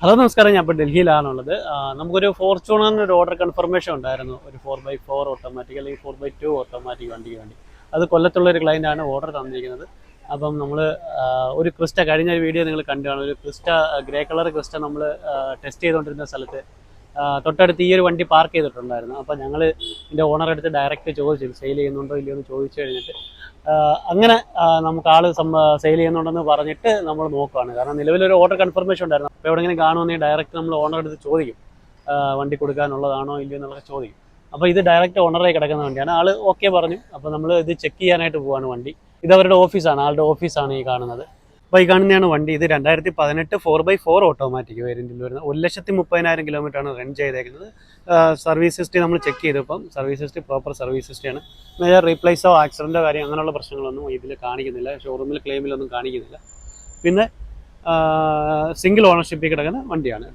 Hello നമസ്കാരം. ഞാൻ ഇപ്പോൾ ഡൽഹിയിലാണുള്ളത്. നമുക്കൊരു ഫോർച്യൂണറിന് ഒരു ഓർഡർ കൺഫർമേഷൻ ഉണ്ടായിരുന്നു. ഒരു ഫോർ ബൈ ഫോർ ഓട്ടോമാറ്റിക് അല്ലെങ്കിൽ ഫോർ ബൈ ടു ഓട്ടോമാറ്റിക് വണ്ടിക്ക് വേണ്ടി. അത് കൊല്ലത്തുള്ള ഒരു client ആണ് ഓർഡർ തന്നിരിക്കുന്നത്. അപ്പം നമ്മൾ ഒരു ക്രിസ്റ്റ കഴിഞ്ഞ ഒരു വീഡിയോ നിങ്ങൾ കണ്ടു കാണും ഒരു ക്രിസ്റ്റ ഗ്രേ കളർ ക്രിസ്റ്റ നമ്മൾ ടെസ്റ്റ് ചെയ്തുകൊണ്ടിരുന്ന സ്ഥലത്ത് തൊട്ടടുത്ത് ഈ ഒരു വണ്ടി പാർക്ക് ചെയ്തിട്ടുണ്ടായിരുന്നു. അപ്പോൾ ഞങ്ങൾ ഇതിന്റെ ഓണർ അടുത്ത് ഡയറക്റ്റ് ചോദിച്ചു സെയിൽ ചെയ്യുന്നുണ്ടോ ഇല്ലയോ എന്ന് ചോദിച്ചു കഴിഞ്ഞിട്ട് അങ്ങനെ നമുക്ക് ആൾ സെയിൽ ചെയ്യുന്നുണ്ടെന്ന് പറഞ്ഞിട്ട് നമ്മൾ നോക്കുകയാണ് കാരണം നിലവിലൊരു ഓർഡർ കൺഫർമേഷൻ ഉണ്ടായിരുന്നു. അപ്പോൾ എവിടെയെങ്കിലും കാണുമെന്ന് ഡയറക്റ്റ് നമ്മൾ ഓണർ അടുത്ത് ചോദിക്കും. വണ്ടി കൊടുക്കാനുള്ളതാണോ ഇല്ലയോ എന്നുള്ളത് ചോദിക്കും. അപ്പോൾ ഇത് ഡയറക്റ്റ് ഓണറായി കിടക്കുന്ന വണ്ടിയാണ്. ആൾ ഓക്കെ പറഞ്ഞു. അപ്പോൾ നമ്മൾ ഇത് ചെക്ക് ചെയ്യാനായിട്ട് പോവാണ് വണ്ടി. ഇത് അവരുടെ ഓഫീസാണ് ആളുടെ ഓഫീസാണ് ഈ കാണുന്നത്. അപ്പോൾ ഈ കാണുന്നതാണ് വണ്ടി. ഇത് രണ്ടായിരത്തി പതിനെട്ട് ഫോർ ബൈ ഫോർ ഓട്ടോമാറ്റിക് വേരിയന്റിൽ വരുന്നത് ഒരു ലക്ഷത്തി മുപ്പതിനായിരം കിലോമീറ്ററാണ് റൺ ചെയ്തേക്കുന്നത്. സർവീസ് ഹിസ്റ്ററി നമ്മൾ ചെക്ക് ചെയ്തപ്പം സർവീസ് ഹിസ്റ്ററി പ്രോപ്പർ സർവീസ് ഹിസ്റ്ററിയാണ് മേജർ റീപ്ലേസോ ആക്സിഡന്റോ കാര്യം അങ്ങനെയുള്ള പ്രശ്നങ്ങളൊന്നും ഇതിൽ കാണിക്കുന്നില്ല. ഷോറൂമിൽ ക്ലെയിമിലൊന്നും കാണിക്കുന്നില്ല. പിന്നെ സിംഗിൾ ഓണർഷിപ്പിൽ കിടക്കുന്ന വണ്ടിയാണ്.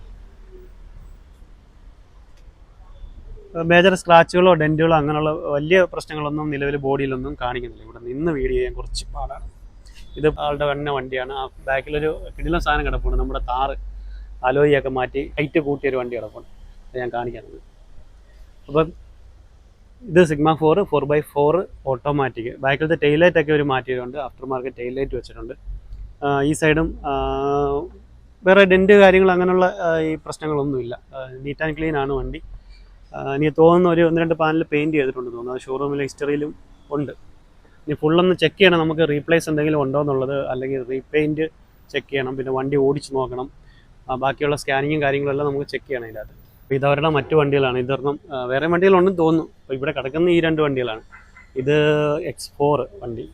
മേജർ സ്ക്രാച്ചുകളോ ഡെന്റുകളോ അങ്ങനെയുള്ള വലിയ പ്രശ്നങ്ങളൊന്നും നിലവിൽ ബോഡിയിലൊന്നും കാണിക്കുന്നില്ല. ഇവിടെ നിന്ന് വീഡിയോ ചെയ്യാൻ കുറച്ച് പാടാണ്. ഇത് ആളുടെ തന്നെ വണ്ടിയാണ്. ആ ബാക്കിലൊരു കിടിലം സാധനം കിടപ്പുണ്ട്. നമ്മുടെ താറ് അലോയിയൊക്കെ മാറ്റി ഹൈറ്റ് കൂട്ടിയൊരു വണ്ടി കിടപ്പുണ്ട്. ഞാൻ കാണിക്കാറുണ്ട്. അപ്പം ഇത് sigma four four by four automatic ബാക്കിലത്തെ light ഒക്കെ ഒരു മാറ്റിയിട്ടുണ്ട് ആഫ്റ്റർ മാർക്കറ്റ് ടെയിൽ ലൈറ്റ് വെച്ചിട്ടുണ്ട് ഈ സൈഡും വേറെ ഡെന്റ് കാര്യങ്ങൾ അങ്ങനെയുള്ള ഈ പ്രശ്നങ്ങളൊന്നുമില്ല നീറ്റ് ആൻഡ് ക്ലീൻ ആണ് വണ്ടി. ഇനി തോന്നുന്ന തോന്നുന്നു ഒരു ഒന്ന് രണ്ട് പാനൽ പെയിന്റ് ചെയ്തിട്ടുണ്ട് തോന്നുന്നു. അത് ഷോറൂമിലെ ഹിസ്റ്ററിയിലും ഉണ്ട്. ഇനി ഫുള്ളൊന്ന് ചെക്ക് ചെയ്യണം. നമുക്ക് റീപ്ലേസ് എന്തെങ്കിലും ഉണ്ടോ എന്നുള്ളത് അല്ലെങ്കിൽ റീപെയിന്റ് ചെക്ക് ചെയ്യണം. പിന്നെ വണ്ടി ഓടിച്ച് നോക്കണം. ബാക്കിയുള്ള സ്കാനിങ്ങും കാര്യങ്ങളെല്ലാം നമുക്ക് ചെക്ക് ചെയ്യണം ഇതിനകത്ത്. അപ്പോൾ ഇതവരുടെ മറ്റു വണ്ടികളാണ്. ഇതൊരെണ്ണം വേറെ വണ്ടികളുണ്ടെന്ന് തോന്നുന്നു. അപ്പോൾ ഇവിടെ കിടക്കുന്ന ഈ രണ്ട് വണ്ടികളാണ്. ഇത് എക്സ് ഫോർ വണ്ടി.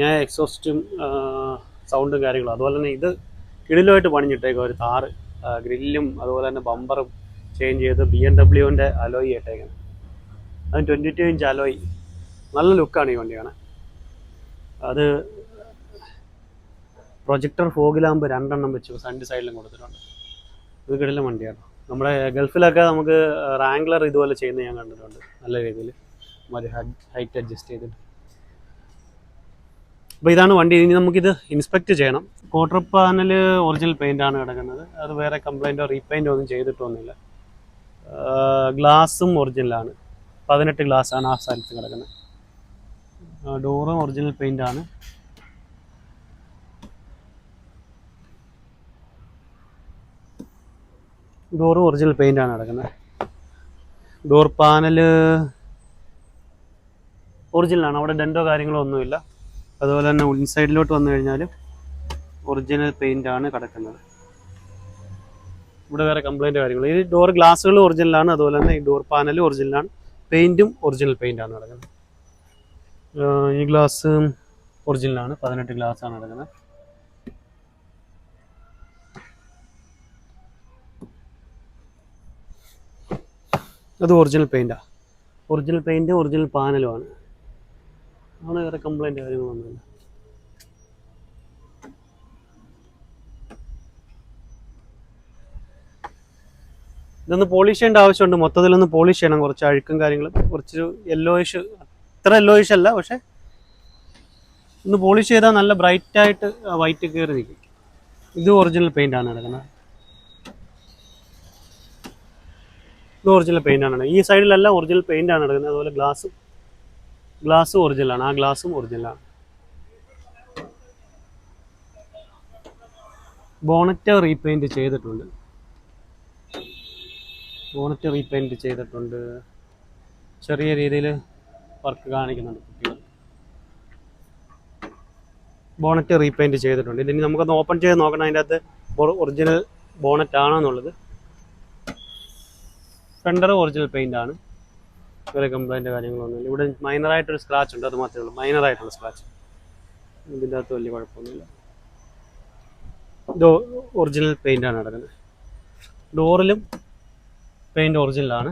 ഞാൻ എക്സോസ്റ്റും സൗണ്ടും കാര്യങ്ങളും. അതുപോലെ തന്നെ ഇത് കിടിലുമായിട്ട് പണിഞ്ഞിട്ടേക്കും ഒരു താറ് ഗ്രില്ലും അതുപോലെ തന്നെ ബമ്പറും ചേഞ്ച് ചെയ്ത് ബി എം ഡബ്ല്യുവിന്റെ അലോയി ഇട്ടേക്കുന്നത് അത് ട്വന്റി ടു ഇഞ്ച് അലോയി നല്ല ലുക്കാണ് ഈ വണ്ടി കാണാൻ. അത് പ്രൊജക്ടർ ഫോഗിലാകുമ്പോൾ രണ്ടെണ്ണം വെച്ച്. സൺ സൈഡിലും കൊടുത്തിട്ടുണ്ട്. ഇത് കിടിലും വണ്ടിയാണ്. നമ്മുടെ ഗൾഫിലൊക്കെ നമുക്ക് റാങ്ക്ലർ ഇതുപോലെ ചെയ്യുന്നത് ഞാൻ കണ്ടിട്ടുണ്ട്. നല്ല രീതിയിൽ. മതി ഹൈറ്റ് അഡ്ജസ്റ്റ് ചെയ്തിട്ട് അപ്പോൾ ഇതാണ് വണ്ടി. ഇനി നമുക്കിത് ഇൻസ്പെക്ട് ചെയ്യണം. ക്വാർട്ടർ പാനൽ ഒറിജിനൽ പെയിന്റ് ആണ് കിടക്കുന്നത്. അത് വേറെ കംപ്ലൈന്റോ റീപെയിന്റോ ഒന്നും ചെയ്തിട്ടൊന്നുമില്ല. ഗ്ലാസും ഒറിജിനലാണ് പതിനെട്ട് ഗ്ലാസ്സാണ് ആ സ്ഥലത്ത് കിടക്കുന്നത്. ഡോറും ഒറിജിനൽ പെയിന്റ് ആണ്. ഡോറും ഒറിജിനൽ പെയിന്റ് ആണ് നടക്കുന്നത്. ഡോർ പാനൽ ഒറിജിനലാണ് അവിടെ ഡെന്റോ കാര്യങ്ങളോ ഒന്നുമില്ല. അതുപോലെ തന്നെ ഇൻസൈഡിലോട്ട് വന്നു കഴിഞ്ഞാൽ ഒറിജിനൽ ആണ് കിടക്കുന്നത്. ഇവിടെ വേറെ കംപ്ലൈന്റ് കാര്യങ്ങൾ ഈ ഡോർ ഗ്ലാസ്സുകൾ ഒറിജിനലാണ് അതുപോലെ തന്നെ ഈ ഡോർ പാനലും ഒറിജിനലാണ് പെയിന്റും ഒറിജിനൽ പെയിന്റ് ആണ് നടക്കുന്നത്. ഈ ഗ്ലാസ് ഒറിജിനലാണ് പതിനെട്ട് ഗ്ലാസ് ആണ് കിടക്കുന്നത് അത് ഒറിജിനൽ പെയിന്റാണ് ഒറിജിനൽ പെയിന്റ് ഒറിജിനൽ പാനലുമാണ് അവിടെ വേറെ കംപ്ലൈന്റ് കാര്യങ്ങളൊന്നുമില്ല ഇതൊന്ന് പോളിഷ് ചെയ്യേണ്ട ആവശ്യമുണ്ട്. മൊത്തത്തിലൊന്ന് പോളിഷ് ചെയ്യണം. കുറച്ച് അഴുക്കും കാര്യങ്ങളും കുറച്ച് യെല്ലോയിഷ് അത്ര യെല്ലോയിഷ് അല്ല പക്ഷെ ഒന്ന് പോളിഷ് ചെയ്താൽ നല്ല ബ്രൈറ്റായിട്ട് വൈറ്റ് കയറി നിൽക്കും. ഇത് ഒറിജിനൽ പെയിന്റ് ആണ് കിടക്കുന്നത് ഇത് ഒറിജിനൽ പെയിന്റ് ആണ് ഈ സൈഡിലെല്ലാം ഒറിജിനൽ പെയിന്റ് ആണ് കിടക്കുന്നത് അതുപോലെ ഗ്ലാസ് ഗ്ലാസ് ഒറിജിനലാണ് ആ ഗ്ലാസും ഒറിജിനലാണ് ബോണറ്റ് റീപെയിന്റ് ചെയ്തിട്ടുണ്ട്. ബോണറ്റ് റീപെയിന്റ് ചെയ്തിട്ടുണ്ട്. ചെറിയ രീതിയിൽ വർക്ക് കാണിക്കുന്നുണ്ട് കുട്ടികൾ. ബോണറ്റ് റീപെയിന്റ് ചെയ്തിട്ടുണ്ട്. ഇതിന് നമുക്കൊന്ന് ഓപ്പൺ ചെയ്ത് നോക്കണം. അതിന്റെ അകത്ത് ഒറിജിനൽ ബോണറ്റ് ആണോ എന്നുള്ളത്. ഫെൻഡർ ഒറിജിനൽ പെയിന്റ് ആണ്. വേറെ കംപ്ലൈന്റ് കാര്യങ്ങളൊന്നുമില്ല ഇവിടെ മൈനറായിട്ടൊരു സ്ക്രാച്ച് ഉണ്ട് അത് മാത്രമേ ഉള്ളൂ. മൈനറായിട്ടുള്ള സ്ക്രാച്ച് ഇതിന്റെ അകത്ത് വലിയ കുഴപ്പമൊന്നുമില്ല. ഇത് ഒറിജിനൽ പെയിന്റ് ആണ് കിടക്കുന്നത് ഡോറിലും പെയിന്റ് ഒറിജിനലാണ്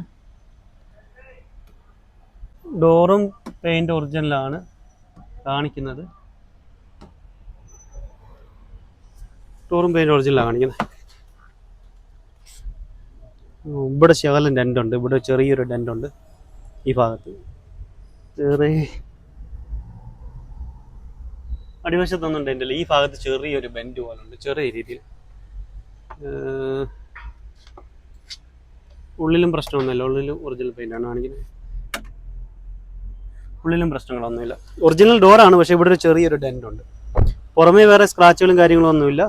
ഡോറും പെയിന്റ് ഒറിജിനലാണ് കാണിക്കുന്നത്. ഡോറും പെയിന്റ് ഒറിജിനലാണ് കാണിക്കുന്നത്. ഇവിടെ ശകലം ഡെന്റ് ഉണ്ട് ഇവിടെ ചെറിയൊരു ഡെന്റ് ഉണ്ട് ഈ ഭാഗത്ത്. ചെറിയ അടിവശത്തൊന്നും ഡെന്റ് ഈ ഭാഗത്ത് ചെറിയൊരു ബെൻഡ് പോലെ ഉണ്ട് ചെറിയ രീതിയിൽ. ഉള്ളിലും പ്രശ്നമൊന്നുമില്ല. ഉള്ളിലും ഒറിജിനൽ പെയിന്റാണ് കാണിക്കുന്നത്. ഉള്ളിലും പ്രശ്നങ്ങളൊന്നുമില്ല. ഒറിജിനൽ ഡോറാണ് പക്ഷേ ഇവിടെ ഒരു ചെറിയൊരു ഡെന്റ് ഉണ്ട് പുറമേ വേറെ സ്ക്രാച്ചുകളും കാര്യങ്ങളും ഒന്നുമില്ല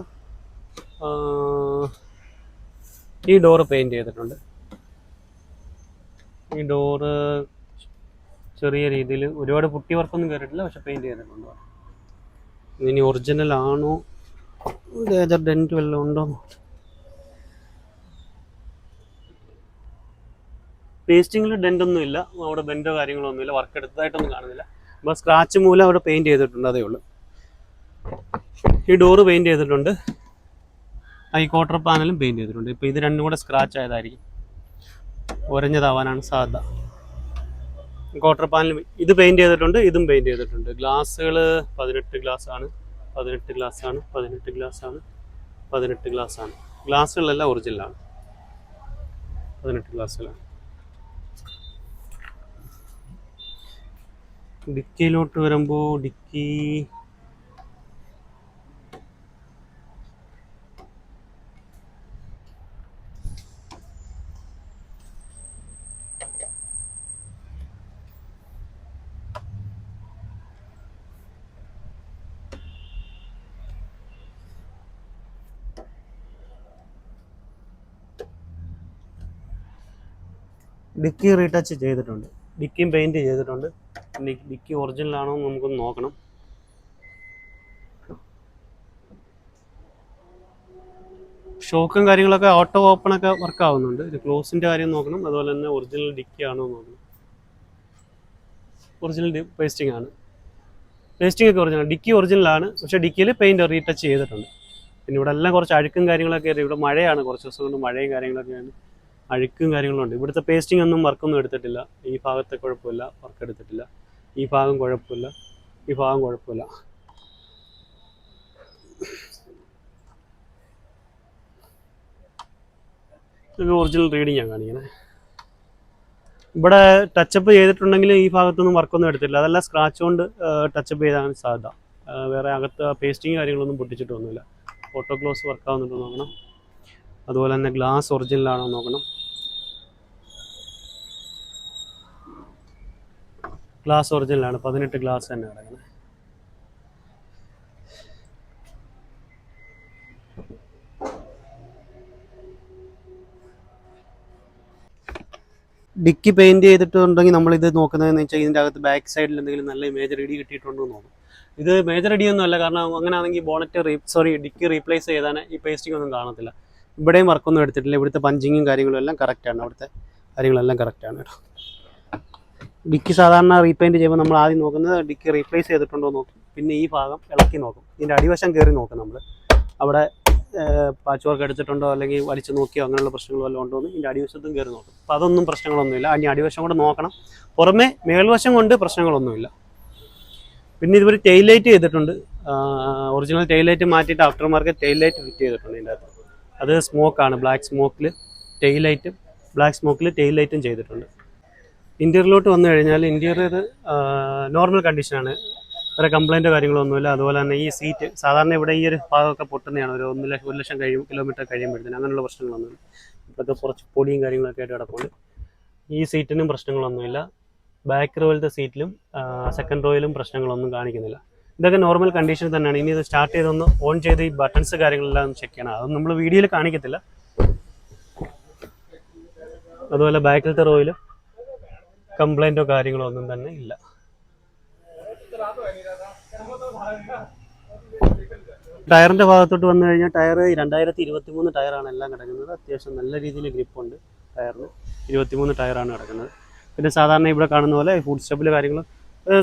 ഈ ഡോറ് പെയിന്റ് ചെയ്തിട്ടുണ്ട്. ഈ ഡോറ് ചെറിയ രീതിയിൽ ഒരുപാട് പുട്ടി വർക്കൊന്നും കയറിയിട്ടില്ല പക്ഷെ പെയിന്റ് ചെയ്തിട്ടുണ്ട്. ഇനി ഒറിജിനൽ ആണോ? ലേജർ ഡെന്റ് വല്ലതും ഉണ്ടോ? പേസ്റ്റിങ്ങിൽ ഡെന്റ് ഒന്നും ഇല്ല. അവിടെ ബെൻഡോ കാര്യങ്ങളോ ഒന്നുമില്ല വർക്ക് എടുത്തതായിട്ടൊന്നും കാണുന്നില്ല. അപ്പോൾ സ്ക്രാച്ച് മൂലം അവിടെ പെയിന്റ് ചെയ്തിട്ടുണ്ട് അതേ ഉള്ളൂ. ഈ ഡോറ് പെയിന്റ് ചെയ്തിട്ടുണ്ട്. ഈ ക്വാർട്ടർ പാനലും പെയിന്റ് ചെയ്തിട്ടുണ്ട്. ഇപ്പോൾ ഇത് രണ്ടും കൂടെ സ്ക്രാച്ച് ആയതായിരിക്കും. ഒരഞ്ഞതാവാനാണ് സാധ്യത. ക്വാർട്ടർ പാനൽ ഇത് പെയിന്റ് ചെയ്തിട്ടുണ്ട് ഇതും പെയിന്റ് ചെയ്തിട്ടുണ്ട്. ഗ്ലാസ്സുകൾ പതിനെട്ട് ഗ്ലാസ് ആണ് പതിനെട്ട് ഗ്ലാസ് ആണ് പതിനെട്ട് ഗ്ലാസ് ആണ് പതിനെട്ട് ഗ്ലാസ് ആണ് ഗ്ലാസ്സുകളെല്ലാം ഒറിജിനലാണ്. പതിനെട്ട് ഗ്ലാസ്സുകളാണ്. ഡിക്കിയിലോട്ട് വരുമ്പോൾ ഡിക്കി ഡിക്കി റീടച്ച് ചെയ്തിട്ടുണ്ട്. ഡിക്കിയും പെയിന്റ് ചെയ്തിട്ടുണ്ട്. ഡിക്കി ഒറിജിനൽ ആണോ എന്ന് നമുക്കൊന്ന് നോക്കണം. ഷോക്കും കാര്യങ്ങളൊക്കെ ഓട്ടോ ഓപ്പൺ ഒക്കെ വർക്ക് ആവുന്നുണ്ട്. ഇത് ക്ലോസിന്റെ കാര്യം നോക്കണം. അതുപോലെ തന്നെ ഒറിജിനൽ ഡിക്കി ആണോ നോക്കണം. ഒറിജിനൽ പേസ്റ്റിംഗ് ആണ്. പേസ്റ്റിംഗ് ഒക്കെ ഒറിജിനൽ ഡിക്കി ഒറിജിനൽ ആണ്. പക്ഷേ ഡിക്കിയിൽ പെയിന്റ് റീടച്ച് ചെയ്തിട്ടുണ്ട്. പിന്നെ ഇവിടെ എല്ലാം കുറച്ച് അഴുക്കും കാര്യങ്ങളൊക്കെ ആയിരുന്നു. ഇവിടെ മഴയാണ് കുറച്ച് ദിവസം കൊണ്ട് മഴയും കാര്യങ്ങളൊക്കെയാണ്. അഴുക്കും കാര്യങ്ങളും ഉണ്ട്. ഇവിടുത്തെ പേസ്റ്റിംഗ് ഒന്നും വർക്കൊന്നും എടുത്തിട്ടില്ല. ഈ ഭാഗത്തെ കുഴപ്പമില്ല. വർക്ക് എടുത്തിട്ടില്ല. ഈ ഭാഗം കുഴപ്പമില്ല. ഈ ഭാഗം കുഴപ്പമില്ല. ഒറിജിനൽ റീഡിംഗ് ഞാൻ കാണിക്കണേ. ഇവിടെ ടച്ചപ്പ് ചെയ്തിട്ടുണ്ടെങ്കിൽ ഈ ഭാഗത്തൊന്നും വർക്കൊന്നും എടുത്തില്ല അതല്ല സ്ക്രാച്ച് കൊണ്ട് ടച്ചപ്പ് ചെയ്താൽ സാധ്യത. വേറെ അകത്ത് പേസ്റ്റിങ് കാര്യങ്ങളൊന്നും പൊട്ടിച്ചിട്ടൊന്നുമില്ല. ഫോട്ടോ ക്ലോസ് വർക്ക് ആവുന്നുണ്ടോ നോക്കണം. അതുപോലെ തന്നെ ഗ്ലാസ് ഒറിജിനൽ ആണോ നോക്കണം. ഗ്ലാസ് ഒറിജിനൽ ആണ് പതിനെട്ട് ഗ്ലാസ് തന്നെ കിടക്കുന്നത്. ഡിക്കി പെയിന്റ് ചെയ്തിട്ടുണ്ടെങ്കിൽ നമ്മൾ ഇത് നോക്കുന്നതെന്ന് വെച്ചാൽ ഇതിന്റെ അകത്ത് ബാക്ക് സൈഡിൽ എന്തെങ്കിലും നല്ല മേജർ ഇടി കിട്ടിയിട്ടുണ്ടോ എന്ന് നോക്കും ഇത് മേജർ ഇടിയൊന്നും അല്ല കാരണം അങ്ങനെയാണെങ്കിൽ ബോണറ്റ് സോറി ഡിക്കി റീപ്ലേസ് ചെയ്താൽ ഈ പേസ്റ്റിംഗ് ഒന്നും കാണത്തില്ല. ഇവിടെയും വർക്കൊന്നും എടുത്തിട്ടില്ല. ഇവിടുത്തെ പഞ്ചിങ്ങും കാര്യങ്ങളും എല്ലാം കറക്റ്റാണ് അവിടുത്തെ കാര്യങ്ങളെല്ലാം കറക്റ്റാണ് കേട്ടോ. ഡിക്കി സാധാരണ റീപെയിന്റ് ചെയ്യുമ്പോൾ നമ്മൾ ആദ്യം നോക്കുന്നത് ഡിക്കി റീപ്ലേസ് ചെയ്തിട്ടുണ്ടോ നോക്കും. പിന്നെ ഈ ഭാഗം ഇളക്കി നോക്കും. ഇതിന്റെ അടിവശം കയറി നോക്കും നമ്മൾ അവിടെ പാച്ച് വർക്ക് എടുത്തിട്ടുണ്ടോ അല്ലെങ്കിൽ വലിച്ചു നോക്കിയോ അങ്ങനെയുള്ള പ്രശ്നങ്ങൾ വല്ലതും ഉണ്ടോ എന്ന് ഇതിന്റെ അടിവശത്തും കയറി നോക്കും. അപ്പോൾ അതൊന്നും പ്രശ്നങ്ങളൊന്നുമില്ല ഇനി അടിവശം കൂടെ നോക്കണം. പുറമേ മേൽവശം കൊണ്ട് പ്രശ്നങ്ങളൊന്നുമില്ല പിന്നെ ഇതുവരെ ടെയിൽ ലൈറ്റ് ചെയ്തിട്ടുണ്ട്. ഒറിജിനൽ ടെയിൽ ലൈറ്റ് മാറ്റിയിട്ട് after market tail light fit ചെയ്തിട്ടുണ്ട് ഇതിന്റെ അകത്ത്. അത് സ്മോക്കാണ് ബ്ലാക്ക് സ്മോക്കിൽ ടെയിൽ ലൈറ്റും ബ്ലാക്ക് സ്മോക്കിൽ ടെയിൽ ലൈറ്റും ചെയ്തിട്ടുണ്ട്. ഇന്റീരിയറിലോട്ട് വന്നു കഴിഞ്ഞാൽ ഇന്റീരിയർ നോർമൽ കണ്ടീഷനാണ് വേറെ കംപ്ലൈന്റോ കാര്യങ്ങളൊന്നുമില്ല അതുപോലെ തന്നെ ഈ സീറ്റ് സാധാരണ ഇവിടെ ഈ ഒരു ഭാഗമൊക്കെ പൊട്ടുന്നതാണ്. ഒരു ഒന്ന് ലക്ഷം ഒരു ലക്ഷം കഴിയും കിലോമീറ്റർ കഴിയുമ്പോഴത്തേന് അങ്ങനെയുള്ള പ്രശ്നങ്ങളൊന്നുമില്ല. ഇപ്പോഴത്തെ കുറച്ച് പൊടിയും കാര്യങ്ങളൊക്കെ ആയിട്ട് കിടപ്പുണ്ട്. ഈ സീറ്റിനും പ്രശ്നങ്ങളൊന്നുമില്ല. ബാക്ക് റോയിലത്തെ സീറ്റിലും സെക്കൻഡ് റോയിലും പ്രശ്നങ്ങളൊന്നും കാണിക്കുന്നില്ല. ഇതൊക്കെ നോർമൽ കണ്ടീഷൻ തന്നെയാണ്. ഇനി ഇത് സ്റ്റാർട്ട് ചെയ്തൊന്ന് ഓൺ ചെയ്ത് ഈ ബട്ടൺസ് കാര്യങ്ങളെല്ലാം ചെക്ക് ചെയ്യണം. അതൊന്നും നമ്മൾ വീഡിയോയിൽ കാണിക്കത്തില്ല. അതുപോലെ ബാക്കിലത്തെ റോയിൽ കംപ്ലൈന്റോ കാര്യങ്ങളോ ഒന്നും തന്നെ ഇല്ല. ടയറിന്റെ ഭാഗത്തോട്ട് വന്നു കഴിഞ്ഞാൽ ടയർ രണ്ടായിരത്തി ഇരുപത്തി മൂന്ന് ടയറാണ് എല്ലാം കിടക്കുന്നത്. അത്യാവശ്യം നല്ല രീതിയിൽ ഗ്രിപ്പുണ്ട് ടയറിന്. ഇരുപത്തിമൂന്ന് ടയറാണ് കിടക്കുന്നത്. പിന്നെ സാധാരണ ഇവിടെ കാണുന്ന പോലെ ഫുഡ് സ്റ്റെപ്പിൽ കാര്യങ്ങൾ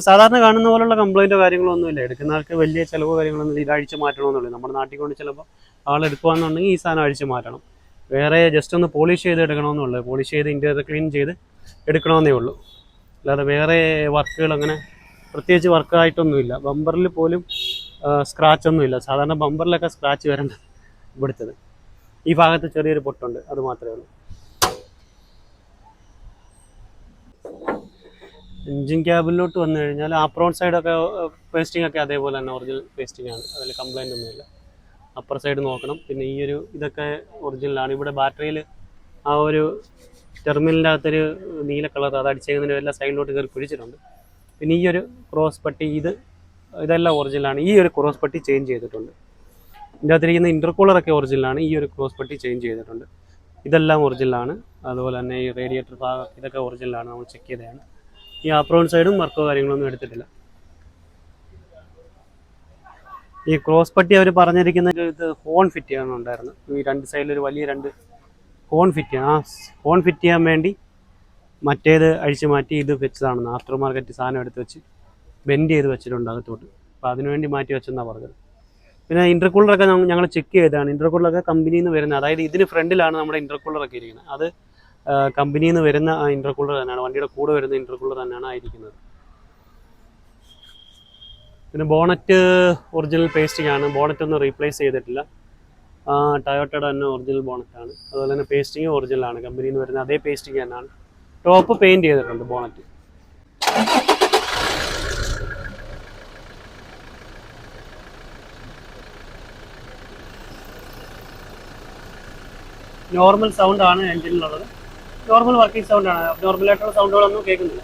സാധാരണ കാണുന്ന പോലുള്ള കംപ്ലൈന്റോ കാര്യങ്ങളോ ഒന്നുമില്ല. എടുക്കുന്ന ആൾക്ക് വലിയ ചിലവോ കാര്യങ്ങളൊന്നും. ഇത് അഴിച്ച് മാറ്റണമെന്നുള്ളൂ. നമ്മുടെ നാട്ടിൽ കൊണ്ട് ചിലപ്പോൾ ആൾ എടുക്കുകയാണെന്നുണ്ടെങ്കിൽ ഈ സാധനം അഴിച്ച് മാറ്റണം. വേറെ ജസ്റ്റ് ഒന്ന് പോളിഷ് ചെയ്ത് എടുക്കണമെന്നുള്ളൂ. പോളിഷ് ചെയ്ത് ഇന്റീരിയർ ക്ലീൻ ചെയ്ത് എടുക്കണമെന്നേ ഉള്ളൂ. അല്ലാതെ വേറെ വർക്കുകൾ അങ്ങനെ പ്രത്യേകിച്ച് വർക്കായിട്ടൊന്നുമില്ല ബമ്പറിൽ പോലും സ്ക്രാച്ച് ഒന്നുമില്ല. സാധാരണ ബമ്പറിലൊക്കെ സ്ക്രാച്ച് വരേണ്ട ഇവിടുത്തത്. ഈ ഭാഗത്ത് ചെറിയൊരു പൊട്ടുണ്ട്. അത് മാത്രമേ ഉള്ളൂ. എഞ്ചിൻ ക്യാബിലോട്ട് വന്നു കഴിഞ്ഞാൽ ആപ്രോൺ സൈഡൊക്കെ പേസ്റ്റിംഗ് ഒക്കെ അതേപോലെ തന്നെ ഒറിജിനൽ പേസ്റ്റിംഗ് ആണ്. അതിൽ കംപ്ലൈന്റ് ഒന്നുമില്ല അപ്പർ സൈഡ് നോക്കണം. പിന്നെ ഈ ഒരു ഇതൊക്കെ ഒറിജിനലാണ് ഇവിടെ ബാറ്ററിയിൽ ആ ഒരു ടെർമിനലിന്റെ അകത്തൊരു നീല കളർ അത് അടിച്ചേക്കുന്നതിന്റെ എല്ലാം സൈഡിലോട്ട് കയറി പിടിച്ചിട്ടുണ്ട് പിന്നെ ഈ ഒരു ക്രോസ് പട്ടി ഇത് ഇതെല്ലാം ഒറിജിനലാണ് ഈ ഒരു ക്രോസ് പട്ടി ചേഞ്ച് ചെയ്തിട്ടുണ്ട്. ഇതിന്റെ അകത്തിരിക്കുന്ന ഇന്റർകൂളറൊക്കെ ഒറിജിനലാണ് ഈ ഒരു ക്രോസ് പട്ടി ചേഞ്ച് ചെയ്തിട്ടുണ്ട്. ഇതെല്ലാം ഒറിജിനലാണ് അതുപോലെ തന്നെ ഈ റേഡിയേറ്റർ ഭാഗം ഇതൊക്കെ ഒറിജിനലാണ് നമ്മൾ ചെക്ക് ചെയ്തതാണ്. ഈ ആപ്രോൺ സൈഡും വർക്കോ കാര്യങ്ങളൊന്നും എടുത്തിട്ടില്ല. ഈ ക്രോസ് പട്ടി അവർ പറഞ്ഞിരിക്കുന്ന ഇത് ഹോൺ ഫിറ്റ് ചെയ്യാനുണ്ടായിരുന്നു. ഈ രണ്ട് സൈഡിൽ ഒരു വലിയ രണ്ട് ഹോൺ ഫിറ്റ് ചെയ്യാൻ ആ ഹോൺ ഫിറ്റ് ചെയ്യാൻ വേണ്ടി മറ്റേത് അഴിച്ചു മാറ്റി ഇത് വെച്ചതാണെന്ന് ആഫ്റ്റർ മാർക്കറ്റ് സാധനം എടുത്ത് വെച്ച് ബെൻഡ് ചെയ്ത് വെച്ചിട്ടുണ്ട് അകത്തോട്ട്. അപ്പോൾ അതിനുവേണ്ടി മാറ്റി വെച്ചെന്നാണ് പറഞ്ഞത്. പിന്നെ ഇന്റർകൂളറൊക്കെ ഞങ്ങൾ ചെക്ക് ചെയ്തതാണ്. ഇന്റർകൂളറൊക്കെ കമ്പനിയിൽ നിന്ന് വരുന്നത് അതായത് ഇതിന് ഫ്രണ്ടിലാണ് നമ്മുടെ ഇന്റർകൂളറൊക്കെ ഇരിക്കുന്നത്. അത് കമ്പനിയിൽ നിന്ന് വരുന്ന ആ ഇന്റർകൂളർ തന്നെയാണ് വണ്ടിയുടെ കൂടെ വരുന്ന ഇന്റർകൂളർ തന്നെയാണ് ആയിരിക്കുന്നത്. പിന്നെ ബോണറ്റ് ഒറിജിനൽ പേസ്റ്റിംഗ് ആണ് ബോണറ്റ് ഒന്നും റീപ്ലേസ് ചെയ്തിട്ടില്ല. ടയോട്ടയുടെ തന്നെ ഒറിജിനൽ ബോണറ്റ് ആണ്. അതുപോലെ തന്നെ പേസ്റ്റിംഗ് ഒറിജിനൽ ആണ് കമ്പനിയിൽ നിന്ന് വരുന്ന അതേ പേസ്റ്റിംഗ് തന്നെയാണ്. ടോപ്പ് പെയിന്റ് ചെയ്തിട്ടുണ്ട് ബോണറ്റ് നോർമൽ സൗണ്ട് ആണ് എഞ്ചിനിലുള്ളത് നോർമൽ വർക്കിംഗ് സൗണ്ട് ആണ്. നോർമൽ ആയിട്ടുള്ള സൗണ്ടുകളൊന്നും കേൾക്കുന്നില്ല.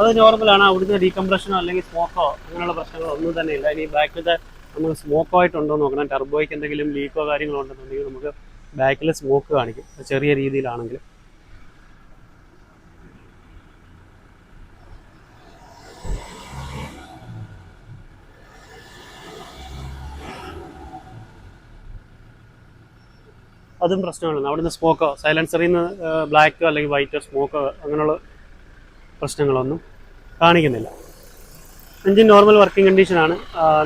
അത് നോർമലാണ് അവിടുത്തെ ഡീകംപ്രഷനോ അല്ലെങ്കിൽ സ്മോക്കോ അങ്ങനെയുള്ള പ്രശ്നങ്ങളോ ഒന്നും തന്നെ ഇല്ല. ഇനി ബാക്കിലത്തെ നമ്മൾ സ്മോക്ക് ആയിട്ടുണ്ടോ നോക്കണം. ടർബോയ്ക്ക് എന്തെങ്കിലും ലീക്കോ കാര്യങ്ങളോ ഉണ്ടെന്നുണ്ടെങ്കിൽ നമുക്ക് ബാക്കിൽ സ്മോക്ക് കാണിക്കും. ചെറിയ രീതിയിലാണെങ്കിൽ. അതും പ്രശ്നമാണ് അവിടുന്ന് സ്മോക്കോ സൈലൻസറിൽ നിന്ന് ബ്ലാക്കോ അല്ലെങ്കിൽ വൈറ്റോ സ്മോക്കോ അങ്ങനെയുള്ള പ്രശ്നങ്ങളൊന്നും കാണിക്കുന്നില്ല. എഞ്ചിൻ നോർമൽ വർക്കിംഗ് കണ്ടീഷനാണ്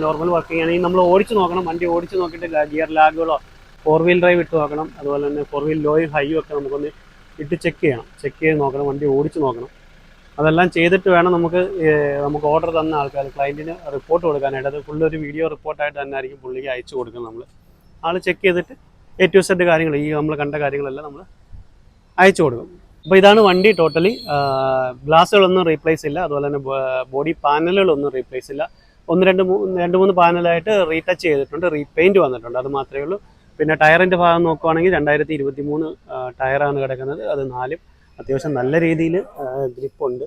നോർമൽ വർക്കിംഗ് ആണ്. ആണെങ്കിൽ നമ്മൾ ഓടിച്ച് നോക്കണം. വണ്ടി ഓടിച്ച് നോക്കിയിട്ട് ഗിയർ ലാഗുകളോ ഫോർ വീൽ ഡ്രൈവ് ഇട്ട് നോക്കണം. അതുപോലെ തന്നെ ഫോർ വീൽ ലോയും ഹൈയും ഒക്കെ നമുക്കൊന്ന് ഇട്ട് ചെക്ക് ചെയ്യണം. ചെക്ക് ചെയ്ത് നോക്കണം. വണ്ടി ഓടിച്ച് നോക്കണം. അതെല്ലാം ചെയ്തിട്ട് വേണം നമുക്ക് നമുക്ക് ഓർഡർ തന്ന ആൾക്കാർ ക്ലയന്റിന് റിപ്പോർട്ട് കൊടുക്കാനായിട്ട്. അത് ഫുള്ള് ഒരു വീഡിയോ റിപ്പോർട്ടായിട്ട് തന്നെ ആയിരിക്കും പുള്ളിക്ക് അയച്ചു കൊടുക്കുന്നത് നമ്മൾ ആൾ ചെക്ക് ചെയ്തിട്ട് എ ടു സെഡ് കാര്യങ്ങൾ ഈ നമ്മൾ കണ്ട കാര്യങ്ങളെല്ലാം നമ്മൾ അയച്ചു കൊടുക്കും. അപ്പോൾ ഇതാണ് വണ്ടി ടോട്ടലി ഗ്ലാസ്സുകളൊന്നും റീപ്ലേസ് ഇല്ല. അതുപോലെ തന്നെ ബോഡി പാനലുകളൊന്നും റീപ്ലേസ് ഇല്ല. ഒന്ന് രണ്ട് മൂന്ന് രണ്ട് മൂന്ന് പാനലായിട്ട് റീടച്ച് ചെയ്തിട്ടുണ്ട്. റീപെയിന്റ് വന്നിട്ടുണ്ട്. അത് മാത്രമേ ഉള്ളൂ. പിന്നെ ടയറിന്റെ ഭാഗം നോക്കുവാണെങ്കിൽ രണ്ടായിരത്തി ഇരുപത്തി മൂന്ന് ടയറാണ് കിടക്കുന്നത്. അത് നാലും അത്യാവശ്യം നല്ല രീതിയിൽ ഗ്രിപ്പുണ്ട്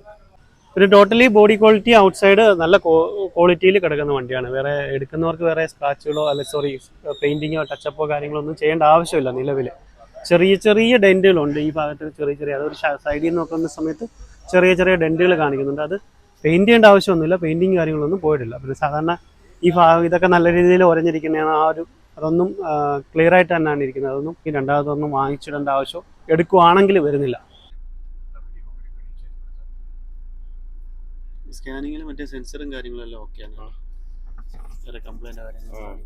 പിന്നെ ടോട്ടലി ബോഡി ക്വാളിറ്റി ഔട്ട്സൈഡ് നല്ല ക്വാളിറ്റിയിൽ കിടക്കുന്ന വണ്ടിയാണ്. വേറെ എടുക്കുന്നവർക്ക് വേറെ സ്ക്രാച്ചുകളോ അല്ലെ സോറി പെയിന്റിങ്ങോ ടച്ചപ്പോ കാര്യങ്ങളോ ഒന്നും ചെയ്യേണ്ട ആവശ്യമില്ല നിലവിൽ ചെറിയ ചെറിയ ഡെന്റുകളുണ്ട് ഈ ഭാഗത്ത് ചെറിയ ചെറിയ. അതൊരു സൈഡിൽ നിന്ന് നോക്കുന്ന സമയത്ത് ചെറിയ ചെറിയ ഡെന്റുകൾ കാണിക്കുന്നുണ്ട്. അത് പെയിന്റ് ചെയ്യേണ്ട ആവശ്യമൊന്നുമില്ല. പെയിന്റിങ് കാര്യങ്ങളൊന്നും പോയിട്ടില്ല. പിന്നെ സാധാരണ ഈ ഭാഗം ഇതൊക്കെ നല്ല രീതിയിൽ ഉരഞ്ഞിരിക്കുന്നതാണ് ആ ഒരു അതൊന്നും ക്ലിയർ ആയിട്ട് തന്നെയാണ് ഇരിക്കുന്നത്. അതൊന്നും ഈ രണ്ടാമതൊന്നും വാങ്ങിച്ചിടേണ്ട ആവശ്യം എടുക്കുവാണെങ്കിൽ വരുന്നില്ല. സ്കാനിങ്ങിൽ മറ്റേ സെൻസറും കാര്യങ്ങളെല്ലാം ഓക്കെയാണ് കംപ്ലൈന്റ് കാര്യങ്ങളൊന്നും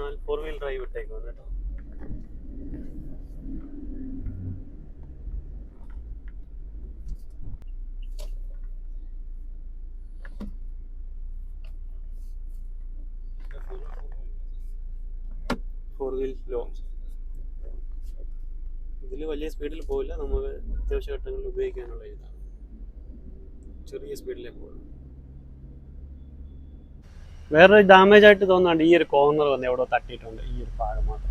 നാല് ഫോർ വീൽ ഡ്രൈവ് ഇട്ടേക്കും കേട്ടോ. ഫോർ വീൽ ലോ ഇതിൽ വലിയ സ്പീഡിൽ പോവില്ല. നമുക്ക് അത്യാവശ്യ ഘട്ടങ്ങളിൽ ഉപയോഗിക്കാനുള്ള ഇതാണ്. ചെറിയ സ്പീഡിലേ പോകുള്ളൂ വേറൊരു ഡാമേജ് ആയിട്ട് തോന്നുന്നുണ്ട് ഈ ഒരു കോർണർ വന്ന് എവിടെ തട്ടിയിട്ടുണ്ട് ഈ ഒരു ഭാഗം മാത്രം.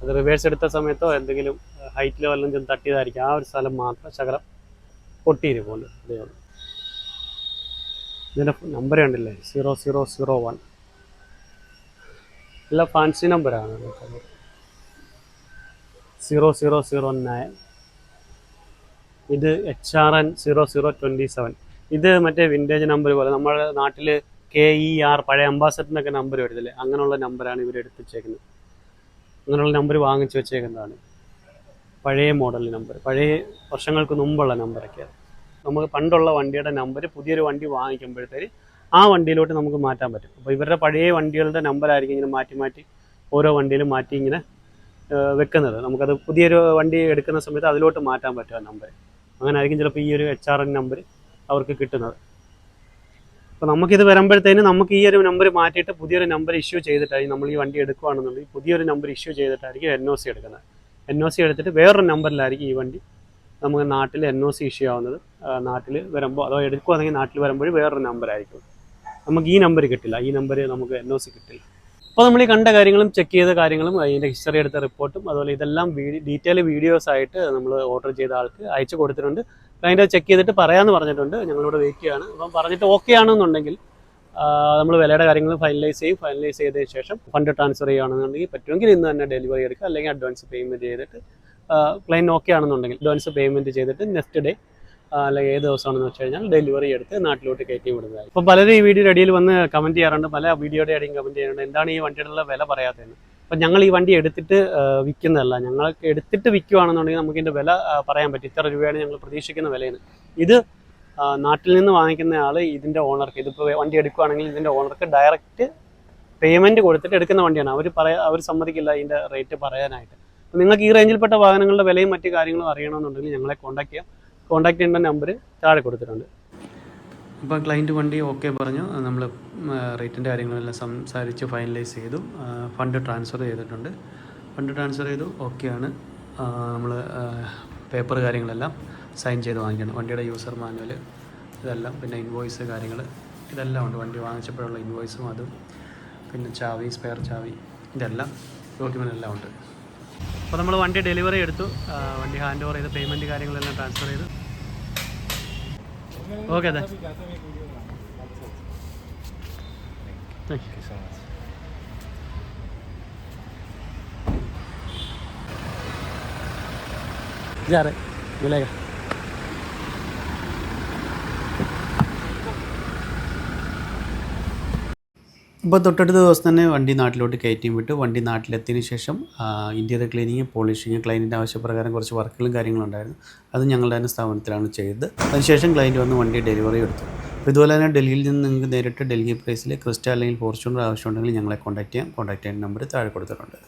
അത് റിവേഴ്സ് എടുത്ത സമയത്തോ എന്തെങ്കിലും ഹൈറ്റിലോ എല്ലാം ചെന്ന് തട്ടിയതായിരിക്കും. ആ ഒരു സ്ഥലം മാത്രം ശകലം പൊട്ടിയിരിക്കുമല്ലോ അതേ ഉള്ളൂ. ഇതിന്റെ നമ്പർ കണ്ടില്ലേ? സീറോ സീറോ സീറോ വൺ എല്ലാം ഫാൻസി നമ്പറാണ് സീറോ സീറോ സീറോ നയൻ ഇത് H R N zero zero twenty seven ഇത് മറ്റേ വിന്റേജ് നമ്പർ പോലെ നമ്മുടെ നാട്ടിൽ കെ ഇ ആർ പഴയ അംബാസഡറിനൊക്കെ നമ്പർ വരുന്നില്ലേ? അങ്ങനെയുള്ള നമ്പറാണ് ഇവർ എടുത്ത് വെച്ചേക്കുന്നത് അങ്ങനെയുള്ള നമ്പർ വാങ്ങിച്ചു വെച്ചേക്കുന്നതാണ്. പഴയ മോഡൽ നമ്പർ പഴയ വർഷങ്ങൾക്ക് മുമ്പുള്ള നമ്പറൊക്കെ നമുക്ക് പണ്ടുള്ള വണ്ടിയുടെ നമ്പർ പുതിയൊരു വണ്ടി വാങ്ങിക്കുമ്പോഴത്തേക്ക് ആ വണ്ടിയിലോട്ട് നമുക്ക് മാറ്റാൻ പറ്റും. അപ്പോൾ ഇവരുടെ പഴയ വണ്ടികളുടെ നമ്പറായിരിക്കും ഇങ്ങനെ മാറ്റി മാറ്റി ഓരോ വണ്ടിയിലും മാറ്റി ഇങ്ങനെ വെക്കുന്നത്. നമുക്കത് പുതിയൊരു വണ്ടി എടുക്കുന്ന സമയത്ത് അതിലോട്ട് മാറ്റാൻ പറ്റും ആ നമ്പർ അങ്ങനെ ആയിരിക്കും ചിലപ്പോൾ ഈ ഒരു എച്ച് ആർ എൻ നമ്പർ അവർക്ക് കിട്ടുന്നത്. അപ്പോൾ നമുക്കിത് വരുമ്പോഴത്തേന് നമുക്ക് ഈ ഒരു നമ്പർ മാറ്റിയിട്ട് പുതിയൊരു നമ്പർ ഇഷ്യൂ ചെയ്തിട്ടായിരിക്കും നമ്മൾ ഈ വണ്ടി എടുക്കുകയാണെന്നുണ്ടെങ്കിൽ പുതിയൊരു നമ്പർ ഇഷ്യൂ ചെയ്തിട്ടായിരിക്കും എൻ ഒ സി എടുക്കുന്നത്. എൻ ഒ സി എടുത്തിട്ട് വേറൊരു നമ്പറിലായിരിക്കും ഈ വണ്ടി. നമുക്ക് നാട്ടിൽ എൻ ഒ സി ഇഷ്യൂ ആവുന്നത്. നാട്ടിൽ വരുമ്പോൾ അതോ എടുക്കുകയാണെങ്കിൽ നാട്ടിൽ വരുമ്പോൾ വേറൊരു നമ്പർ ആയിരിക്കും. നമുക്ക് ഈ നമ്പർ കിട്ടില്ല. ഈ നമ്പർ നമുക്ക് എൻ ഒ സി കിട്ടില്ല. അപ്പോൾ നമ്മൾ ഈ കണ്ട കാര്യങ്ങളും ചെക്ക് ചെയ്ത കാര്യങ്ങളും അതിന്റെ ഹിസ്റ്ററി എടുത്ത റിപ്പോർട്ടും അതുപോലെ ഇതെല്ലാം വീഡിയോ ഡീറ്റെയിൽ വീഡിയോസ് ആയിട്ട് നമ്മൾ ഓർഡർ ചെയ്ത ആൾക്ക് അയച്ചു കൊടുത്തിട്ടുണ്ട്. അതിന്റെ ചെക്ക് ചെയ്തിട്ട് പറയാമെന്ന് പറഞ്ഞിട്ടുണ്ട്. ഞങ്ങളിവിടെ വെയിറ്റ് ചെയ്യാണ് അപ്പം പറഞ്ഞിട്ട് ഓക്കെ ആണെന്നുണ്ടെങ്കിൽ നമ്മൾ വിലയുടെ കാര്യങ്ങൾ ഫൈനലൈസ് ചെയ്യും. ഫൈനലൈസ് ചെയ്തതിന് ശേഷം ഫണ്ട് ട്രാൻസ്ഫർ ചെയ്യുകയാണെന്നുണ്ടെങ്കിൽ പറ്റുമെങ്കിൽ ഇന്ന് തന്നെ ഡെലിവറി എടുക്കുക. അല്ലെങ്കിൽ അഡ്വാൻസ് പേയ്മെന്റ് ചെയ്തിട്ട് ക്ലൈൻ ഓക്കെ ആണെന്നുണ്ടെങ്കിൽ അഡ്വാൻസ് പേയ്മെന്റ് ചെയ്തിട്ട് നെക്സ്റ്റ് ഡേ അല്ലെങ്കിൽ ഏത് ദിവസമാണെന്ന് വെച്ച് കഴിഞ്ഞാൽ ഡെലിവറി എടുത്ത് നാട്ടിലോട്ട് കയറ്റി വിടുന്നതായി. അപ്പോൾ പലരും ഈ വീഡിയോയുടെ അടിയിൽ വന്ന് കമന്റ് ചെയ്യാറുണ്ട്. പല വീഡിയോയുടെ ഇടയിൽ കമന്റ് ചെയ്യാറുണ്ട്. എന്താണ് ഈ വണ്ടിയുടെ വില പറയാത്തതെന്ന്? അപ്പം ഞങ്ങൾ ഈ വണ്ടി എടുത്തിട്ട് വിൽക്കുന്നതല്ല ഞങ്ങൾക്ക് എടുത്തിട്ട് വിൽക്കുകയാണെന്നുണ്ടെങ്കിൽ നമുക്ക് ഇതിന്റെ വില പറയാൻ പറ്റും. ഇത്ര രൂപയാണ് ഞങ്ങൾ പ്രതീക്ഷിക്കുന്ന വിലയെന്ന്. ഇത് നാട്ടിൽ നിന്ന് വാങ്ങിക്കുന്ന ആൾ ഇതിന്റെ ഓണർക്ക് ഇതിപ്പോൾ വണ്ടി എടുക്കുകയാണെങ്കിൽ ഇതിന്റെ ഓണർക്ക് ഡയറക്റ്റ് പേയ്മെന്റ് കൊടുത്തിട്ട് എടുക്കുന്ന വണ്ടിയാണ്. അവർ പറയാ അവർ സമ്മതിക്കില്ല ഇതിന്റെ റേറ്റ് പറയാനായിട്ട്. നിങ്ങൾക്ക് ഈ റേഞ്ചിൽപ്പെട്ട വാഹനങ്ങളുടെ വിലയും മറ്റു കാര്യങ്ങളും അറിയണമെന്നുണ്ടെങ്കിൽ ഞങ്ങളെ കോൺടാക്ട് ചെയ്യാം. കോൺടാക്ട് ചെയ്യേണ്ട നമ്പർ താഴെ കൊടുത്തിട്ടുണ്ട്. അപ്പോൾ ക്ലയന്റ് വണ്ടി ഓക്കെ പറഞ്ഞു. നമ്മൾ റേറ്റിന്റെ കാര്യങ്ങളെല്ലാം സംസാരിച്ച് ഫൈനലൈസ് ചെയ്തു. ഫണ്ട് ട്രാൻസ്ഫർ ചെയ്തിട്ടുണ്ട്. ഫണ്ട് ട്രാൻസ്ഫർ ചെയ്തു. ഓക്കെയാണ് നമ്മൾ പേപ്പർ കാര്യങ്ങളെല്ലാം സൈൻ ചെയ്ത് വാങ്ങിക്കണം. വണ്ടിയുടെ യൂസർ മാനുവൽ ഇതെല്ലാം പിന്നെ ഇൻവോയ്സ് കാര്യങ്ങൾ ഇതെല്ലാം ഉണ്ട്. വണ്ടി വാങ്ങിച്ചപ്പോഴുള്ള ഇൻവോയ്സും അതും. പിന്നെ ചാവി സ്പെയർ ചാവി ഇതെല്ലാം ഡോക്യുമെന്റ് എല്ലാം ഉണ്ട്. അപ്പോൾ നമ്മൾ വണ്ടി ഡെലിവറി എടുത്തു. വണ്ടി ഹാൻഡ് ഓവർ ചെയ്ത് പേയ്മെന്റ് കാര്യങ്ങളെല്ലാം ട്രാൻസ്ഫർ ചെയ്തു. Okay thank thank you so much जा रहे मिलेगा ഇപ്പോൾ തൊട്ടടുത്ത ദിവസം തന്നെ വണ്ടി നാട്ടിലോട്ട് കയറ്റിയും വിട്ടു. വണ്ടി നാട്ടിലെത്തിയതിന് ശേഷം ഇന്ത്യയുടെ ക്ലീനിങ് പോളിഷിങ് ക്ലയന്റിന്റെ ആവശ്യപ്രകാരം കുറച്ച് വർക്കുകളും കാര്യങ്ങളും ഉണ്ടായിരുന്നു. അത് ഞങ്ങളുടെ തന്നെ സ്ഥാപനത്തിലാണ് ചെയ്തത്. അതിനുശേഷം ക്ലയന്റ് വന്ന് വണ്ടി ഡെലിവറി എടുത്തു. അപ്പോൾ ഇതുപോലെ തന്നെ ഡൽഹിയിൽ നിന്ന് നിങ്ങൾക്ക് നേരിട്ട് ഡൽഹി പ്രൈസിൽ ക്രിസ്റ്റ അല്ലെങ്കിൽ ഫോർച്യൂണർ ആവശ്യമുണ്ടെങ്കിൽ ഞങ്ങളെ കോൺടാക്ട് ചെയ്യാം. കോൺടാക്ട് ചെയ്യേണ്ട നമ്പർ താഴെ കൊടുത്തിട്ടുണ്ട്.